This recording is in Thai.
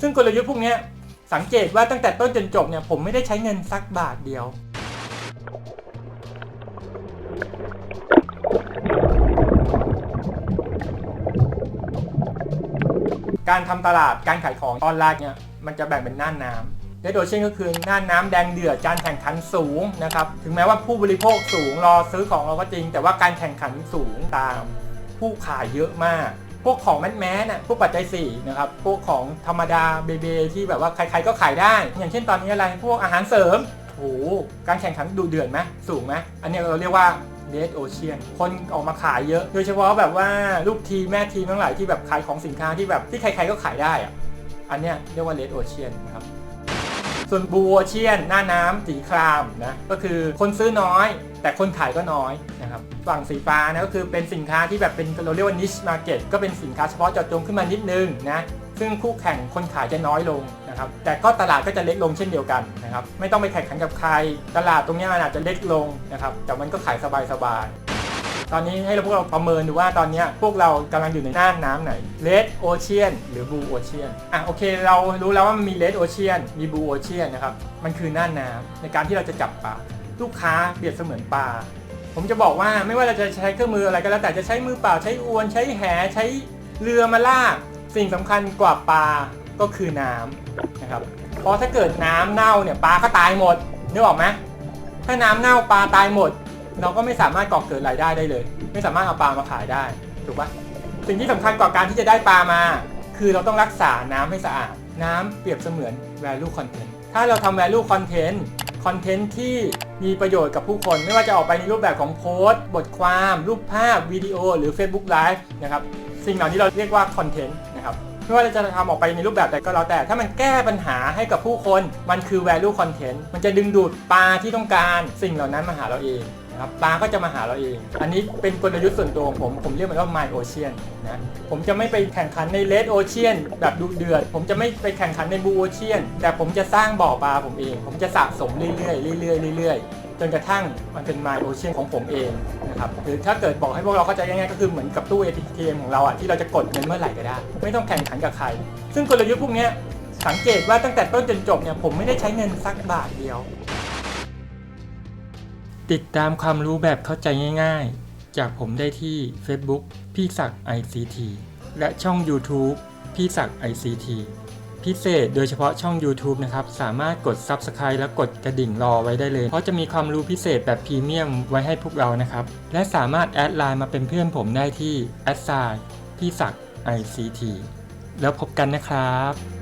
ซึ่งกลยุทธ์พวกนี้สังเกตว่าตั้งแต่ต้นจนจบเนี่ยผมไม่ได้ใช้เงินสักบาทเดียว การทำตลาดการขายของออนไลน์เนี่ยมันจะแบ่งเป็นน่านน้ำและโดยเช่นก็คือน่านน้ำแดงเดือดการแข่งขันสูงนะครับ ถึงแม้ว่าผู้บริโภคสูงรอซื้อของเราก็จริง แต่ว่าการแข่งขันสูงตาม ผู้ขายเยอะมาก วกของแมสแมสน่ะพวกปัจจัย4นะครับพวกของธรรมดาเบเบที่แบบว่าใครๆก็ขายได้ อย่างเช่นตอนนี้อะไรพวกอาหารเสริมโอ้โหการแข่งขันดูเดือดไหมสูงไหมอันนี้เราเรียกว่า Red Ocean คนออกมาขายเยอะ โดยเฉพาะแบบว่าลูกทีมแม่ทีมทั้งหลายที่แบบขายของสินค้าที่แบบที่ใครๆก็ขายได้อะอันเนี้ยเรียกว่า Red Ocean นะครับ ส่วนบูโอเชียน หน้าน้ำสีครามนะก็คือคนซื้อน้อย แต่คนขายก็น้อยนะครับฝั่งสีฟ้านะก็คือเป็นสินค้าที่แบบเป็นเราเรียกว่า niche market ก็เป็นสินค้าเฉพาะเจาะจงขึ้นมานิดนึงนะซึ่งคู่แข่งคนขายจะน้อยลงนะครับแต่ก็ตลาดก็จะเล็กลงเช่นเดียวกันนะครับไม่ต้องไปแข่งขันกับใคร ตลาดตรงนี้มันอาจจะเล็กลงนะครับแต่มันก็ขายสบายๆ ตอนนี้ให้เราพวกเราประเมินดูว่าตอนนี้พวกเรากำลังอยู่ในน่านน้ำไหน Red Ocean หรือ Blue Ocean อะโอเค เรารู้แล้วว่ามันมี Red Ocean มี Blue Ocean นะครับ มันคือน่านน้ำในการที่เราจะจับปลาลูกค้าเปรียบเสมือนปลาผมจะบอกว่าไม่ว่าเราจะใช้เครื่องมืออะไรก็แล้วแต่จะใช้มือเปล่าใช้อวนใช้แหใช้เรือมาลากสิ่งสำคัญกว่าปลาก็คือน้ำนะครับเพราะถ้าเกิดน้ำเน่าเนี่ยปลาก็ตายหมดนึกออกไหมถ้าน้ำเน่าปลาตายหมด เราก็ไม่สามารถก่อเกิดรายได้ได้เลย ไม่สามารถเอาปลามาขายได้ถูกปะสิ่งที่สำคัญกว่าการที่จะได้ปลามา คือเราต้องรักษาน้ำให้สะอาด น้ำเปรียบเสมือน value content ถ้าเราทำ value content คอนเทนต์ที่มีประโยชน์กับผู้คน ไม่ว่าจะออกไปในรูปแบบของโพสต์ บทความ รูปภาพ วิดีโอ หรือ Facebook Live นะครับสิ่งเหล่านี้เราเรียกว่าคอนเทนต์นะครับไม่ว่าเราจะทำออกไปในรูปแบบใดก็แล้วแต่ ถ้ามันแก้ปัญหาให้กับผู้คน มันคือ value content มันจะดึงดูดปลาที่ต้องการ สิ่งเหล่านั้นมาหาเราเอง นะครับปลาก็จะมาหาเราเอง อันนี้เป็นกลยุทธ์ส่วนตัวของผม ผมเรียกมันว่า my ocean นะ ผมจะไม่ไปแข่งขันใน red ocean แบบดุเดือด ผมจะไม่ไปแข่งขันใน blue ocean แต่ผมจะสร้างบ่อปลาผมเอง ผมจะสะสมเรื่อยๆเรื่อยๆเรื่อยๆ จนกระทั่งมันเป็น my ocean ของผมเองนะครับ หรือถ้าเกิดบอกให้พวกเราเข้าใจง่ายๆ ก็คือเหมือนกับตู้ ATM ของเราอะที่เราจะกดเงินเมื่อไหร่ก็ได้ ไม่ต้องแข่งขันกับใคร ซึ่งกลยุทธ์พวกนี้สังเกตว่าตั้งแต่ต้นจนจบเนี่ยผมไม่ได้ใช้เงินสักบาทเดียว ติดตามความรู้แบบเข้าใจง่ายๆ จากผมได้ที่ Facebook พี่ศักดิ์ ICT และช่อง YouTube พี่ศักดิ์ ICT พิเศษโดยเฉพาะช่อง YouTube นะครับ สามารถกด Subscribe และกดกระดิ่งรอไว้ได้เลย เพราะจะมีความรู้พิเศษแบบพรีเมียมไว้ให้พวกเรานะครับ และสามารถแอดไลน์มาเป็นเพื่อนผมได้ที่แอดไซน์พี่ศักดิ์ ICT แล้วพบกันนะครับ